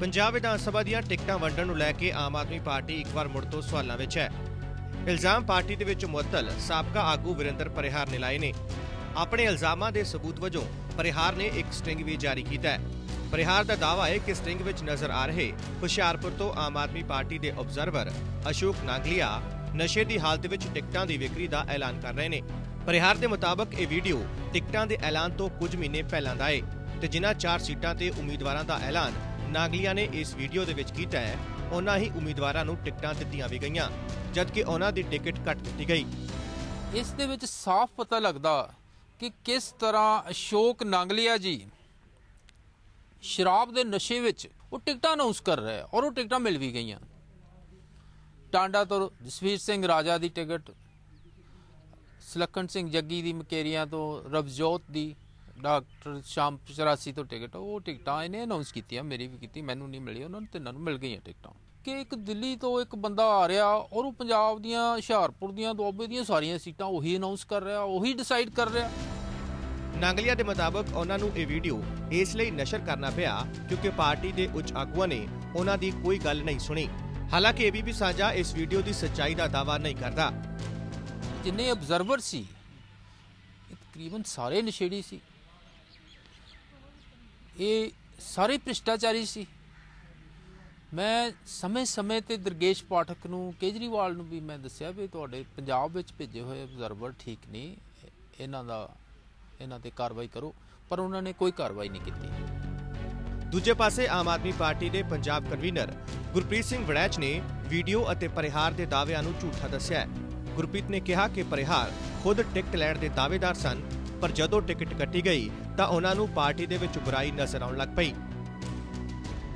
ਪੰਜਾਬ ਵਿਧਾਨ ਸਭਾ ਦੀਆਂ ਟਿਕਟਾਂ ਵੰਡਣ ਨੂੰ ਲੈ ਕੇ ਆਮ ਆਦਮੀ ਪਾਰਟੀ ਇੱਕ ਵਾਰ ਮੁੜ ਤੋਂ ਸਵਾਲਾਂ ਵਿੱਚ ਹੈ। ਇਲਜ਼ਾਮ ਪਾਰਟੀ ਦੇ ਵਿੱਚ ਮੁਅੱਤਲ, ਸਾਬਕਾ ਆਗੂ ਵਿਰਿੰਦਰ ਪਰਿਹਾਰ ਨੇ ਲਾਏ ਨੇ। ਆਪਣੇ ਇਲਜ਼ਾਮਾਂ ਦੇ ਸਬੂਤ ਵਜੋਂ ਪਰਿਹਾਰ ਨੇ ਇੱਕ ਸਟ੍ਰਿੰਗ ਵੀ ਜਾਰੀ ਕੀਤਾ ਹੈ। ਪਰਿਹਾਰ ਦਾ ਦਾਅਵਾ ਹੈ ਕਿ ਸਟ੍ਰਿੰਗ ਵਿੱਚ ਨਜ਼ਰ ਆ ਰਹੇ ਹੁਸ਼ਿਆਰਪੁਰ ਤੋਂ ਆਮ ਆਦਮੀ ਪਾਰਟੀ ਦੇ ਆਬਜ਼ਰਵਰ ਅਸ਼ੋਕ ਨਾਗਲੀਆ ਨਸ਼ੇ ਦੀ ਹਾਲਤ ਵਿੱਚ ਟਿਕਟਾਂ ਦੀ ਵਿਕਰੀ ਦਾ ਐਲਾਨ ਕਰ ਰਹੇ ਨੇ। ਪਰਿਹਾਰ ਦੇ ਮੁਤਾਬਕ ਇਹ ਵੀਡੀਓ ਟਿਕਟਾਂ ਦੇ ਐਲਾਨ ਤੋਂ ਕੁਝ ਮਹੀਨੇ ਪਹਿਲਾਂ ਦਾ ਹੈ ਤੇ ਜਿਨ੍ਹਾਂ ਚਾਰ ਸੀਟਾਂ ਤੇ ਉਮੀਦਵਾਰਾਂ ਦਾ ਐਲਾਨ ਨਾਗਲੀਆ ਨੇ ਇਸ ਵੀਡੀਓ ਦੇ ਵਿੱਚ ਕੀਤਾ ਹੈ, ਉਹਨਾਂ ਹੀ ਉਮੀਦਵਾਰਾਂ ਨੂੰ ਟਿਕਟਾਂ ਦਿੱਤੀਆਂ ਵੀ ਗਈਆਂ, ਜਦਕਿ ਉਹਨਾਂ ਦੀ ਟਿਕਟ ਕੱਟ ਦਿੱਤੀ ਗਈ। ਇਸ ਦੇ ਵਿੱਚ ਸਾਫ਼ ਪਤਾ ਲੱਗਦਾ ਕਿ ਕਿਸ ਤਰ੍ਹਾਂ ਅਸ਼ੋਕ ਨਾਗਲੀਆ ਜੀ ਸ਼ਰਾਬ ਦੇ ਨਸ਼ੇ ਵਿੱਚ ਉਹ ਟਿਕਟਾਂ ਅਨਾਉਂਸ ਕਰ ਰਿਹਾ ਔਰ ਉਹ ਟਿਕਟਾਂ ਮਿਲ ਵੀ ਗਈਆਂ। ਟਾਂਡਾ ਤੋਂ ਜਸਵੀਰ ਸਿੰਘ ਰਾਜਾ ਦੀ ਟਿਕਟ, ਸਲੱਖਣ ਸਿੰਘ ਜੱਗੀ ਦੀ ਮਕੇਰੀਆਂ ਤੋਂ ਰਵਜੋਤ ਦੀ ਡਾਕਟਰ ਸ਼ਾਮ 84 ਤੋਂ ਟਿਕਟ ਉਹ ਟਿਕਟਾਂ ਇਹਨੇ ਅਨਾਉਂਸ ਕੀਤੀਆਂ ਮੇਰੀ ਵੀ ਕੀਤੀ ਮੈਨੂੰ ਨਹੀਂ ਮਿਲੀ ਉਹਨਾਂ ਨੂੰ ਤਿੰਨਾਂ ਨੂੰ ਮਿਲ ਗਈਆਂ ਟਿਕਟਾਂ। ਕਿ ਇੱਕ ਦਿੱਲੀ ਤੋਂ ਇੱਕ ਬੰਦਾ ਆ ਰਿਹਾ ਔਰ ਉਹ ਪੰਜਾਬ ਦੀਆਂ ਹੁਸ਼ਿਆਰਪੁਰ ਦੀਆਂ ਦੁਆਬੇ ਦੀਆਂ ਸਾਰੀਆਂ ਸੀਟਾਂ ਉਹੀ ਅਨਾਉਂਸ ਕਰ ਰਿਹਾ ਉਹੀ ਡਿਸਾਈਡ ਕਰ ਰਿਹਾ। ਨਾਂਗਲੀਆ ਦੇ ਮੁਤਾਬਕ ਉਹਨਾਂ ਨੂੰ ਇਹ ਵੀਡੀਓ ਇਸ ਲਈ ਨਸ਼ਰ ਕਰਨਾ ਪਿਆ ਕਿਉਂਕਿ ਪਾਰਟੀ ਦੇ ਉੱਚ ਆਗੂਆਂ ਨੇ ਉਹਨਾਂ ਦੀ ਕੋਈ ਗੱਲ ਨਹੀਂ ਸੁਣੀ। ਹਾਲਾਂਕਿ ਏਬੀਪੀ ਸਾਂਝਾ ਇਸ ਵੀਡੀਓ ਦੀ ਸੱਚਾਈ ਦਾ ਦਾਅਵਾ ਨਹੀਂ ਕਰਦਾ। ਜਿੰਨੇ ਅਬਜ਼ਰਵਰ ਸੀ ਇਹ ਤਕਰੀਬਨ ਸਾਰੇ ਨਸ਼ੇੜੀ ਸੀ। ਇਹ ਸਾਰੇ ਭ੍ਰਿਸ਼ਟਾਚਾਰੀ ਸੀ। ਮੈਂ ਸਮੇਂ-ਸਮੇਂ ਤੇ ਦਰਗੇਸ਼ ਪਾਠਕ ਨੂੰ, ਕੇਜਰੀਵਾਲ ਨੂੰ ਵੀ ਮੈਂ ਦੱਸਿਆ ਵੀ ਤੁਹਾਡੇ ਪੰਜਾਬ ਵਿੱਚ ਭੇਜੇ ਹੋਏ ਅਬਜ਼ਰਵਰ ਠੀਕ ਨਹੀਂ ਇਹਨਾਂ ਦਾ, ਇਹਨਾਂ ਤੇ ਕਾਰਵਾਈ ਕਰੋ, ਪਰ ਉਹਨਾਂ ਨੇ ਕੋਈ ਕਾਰਵਾਈ ਨਹੀਂ ਕੀਤੀ। ਦੂਜੇ ਪਾਸੇ ਆਮ ਆਦਮੀ ਪਾਰਟੀ ਦੇ ਪੰਜਾਬ ਕਨਵੀਨਰ ਗੁਰਪ੍ਰੀਤ ਸਿੰਘ ਵੜੈਚ ਨੇ ਵੀਡੀਓ ਅਤੇ ਪਰਿਹਾਰ ਦੇ ਦਾਅਵਿਆਂ ਨੂੰ ਝੂਠਾ ਦੱਸਿਆ ਗੁਰਪ੍ਰੀਤ ਨੇ ਕਿਹਾ ਕਿ ਪਰਿਹਾਰ ਖੁਦ ਟਿਕਟ ਲੈਣ ਦੇ ਦਾਅਵੇਦਾਰ ਸਨ, ਪਰ ਜਦੋਂ ਟਿਕਟ ਕੱਟੀ ਗਈ ਤਾਂ ਉਹਨਾਂ ਨੂੰ ਪਾਰਟੀ ਦੇ ਵਿੱਚ ਬੁਰਾਈ ਨਜ਼ਰ ਆਉਣ ਲੱਗ ਪਈ।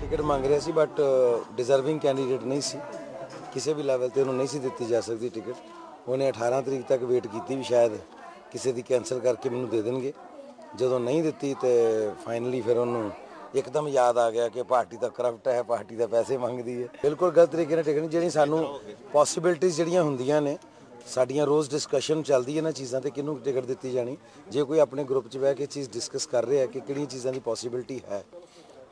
ਟਿਕਟ ਮੰਗ ਰਿਹਾ ਸੀ ਬਟ ਡਿਜ਼ਰਵਿੰਗ ਕੈਂਡੀਡੇਟ ਨਹੀਂ ਸੀ। ਕਿਸੇ ਵੀ ਲੈਵਲ ਤੇ ਉਹਨੂੰ ਨਹੀਂ ਸੀ ਦਿੱਤੀ ਜਾ ਸਕਦੀ ਟਿਕਟ। ਉਹਨੇ 18 ਤਰੀਕ ਤੱਕ ਵੇਟ ਕੀਤੀ ਵੀ ਸ਼ਾਇਦ ਕਿਸੇ ਦੀ ਕੈਨਸਲ ਕਰਕੇ ਮੈਨੂੰ ਦੇ ਦੇਣਗੇ। ਜਦੋਂ ਨਹੀਂ ਦਿੱਤੀ ਤੇ ਫਾਈਨਲੀ ਫਿਰ ਉਹਨੂੰ ਇੱਕਦਮ ਯਾਦ ਆ ਗਿਆ ਕਿ ਪਾਰਟੀ ਦਾ ਕਰਪਟ ਹੈ, ਪਾਰਟੀ ਦਾ ਪੈਸੇ ਮੰਗਦੀ ਹੈ। ਬਿਲਕੁਲ ਗਲਤ ਤਰੀਕੇ ਨਾਲ ਟਿਕਟ ਜਿਹੜੀ ਸਾਨੂੰ ਪੋਸਿਬਿਲਿਟੀਆਂ ਜਿਹੜੀਆਂ ਹੁੰਦੀਆਂ ਨੇ ਸਾਡੀਆਂ ਰੋਜ਼ ਡਿਸਕਸ਼ਨ ਚੱਲਦੀ ਹੈ ਨਾ ਚੀਜ਼ਾਂ ਤੇ, ਕਿਹਨੂੰ ਟਿਕਟ ਦਿੱਤੀ ਜਾਣੀ? ਜੇ ਕੋਈ ਆਪਣੇ ਗਰੁੱਪ 'ਚ ਬਹਿ ਕੇ ਚੀਜ਼ ਡਿਸਕਸ ਕਰ ਰਿਹਾ ਕਿ ਕਿਹੜੀਆਂ ਚੀਜ਼ਾਂ ਦੀ ਪੋਸਿਬਿਲਿਟੀ ਹੈ,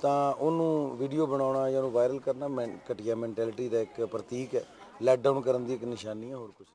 ਤਾਂ ਉਹਨੂੰ ਵੀਡੀਓ ਬਣਾਉਣਾ ਜਾਂ ਉਹਨੂੰ ਵਾਇਰਲ ਕਰਨਾ ਮੈਂ ਘਟੀਆ ਮੈਂਟੈਲਿਟੀ ਦਾ ਇੱਕ ਪ੍ਰਤੀਕ ਹੈ। ਲੈਟ ਡਾਊਨ ਕਰਨ ਦੀ ਇੱਕ ਨਿਸ਼ਾਨੀ ਹੈ, ਹੋਰ ਕੁਝ